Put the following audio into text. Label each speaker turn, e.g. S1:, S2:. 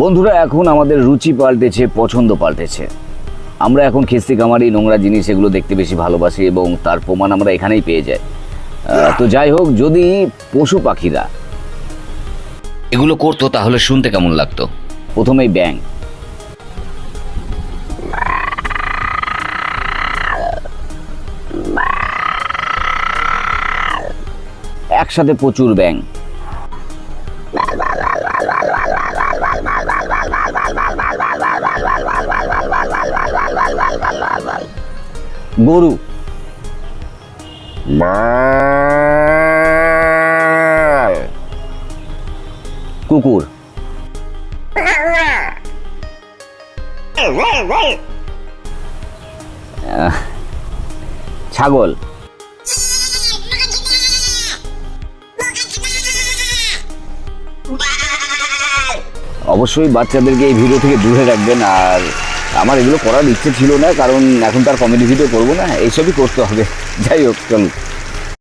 S1: বন্ধুরা, এখন আমাদের রুচি পাল্টেছে, পছন্দ পাল্টেছে। আমরা এখন খেস্তি কামারি নোংরা জিনিস এগুলো দেখতে বেশি ভালোবাসি এবং তার প্রমাণ আমরা এখানেই পেয়ে যাই। তো যাই হোক, যদি পশু পাখিরা এগুলো করতো তাহলে শুনতে কেমন লাগতো? প্রথমেই ব্যাং একসাথে প্রচুর ব্যাং গরু। কুকুর। ছাগল। অবশ্যই বাচ্চাদেরকে এই ভিডিও থেকে দূরে রাখবেন আর আমার এগুলো করার ইচ্ছে ছিল না, কারণ এখন তার কমেডি ভিডিও করব না, এইসবই করতে হবে। যাই হোক চলুন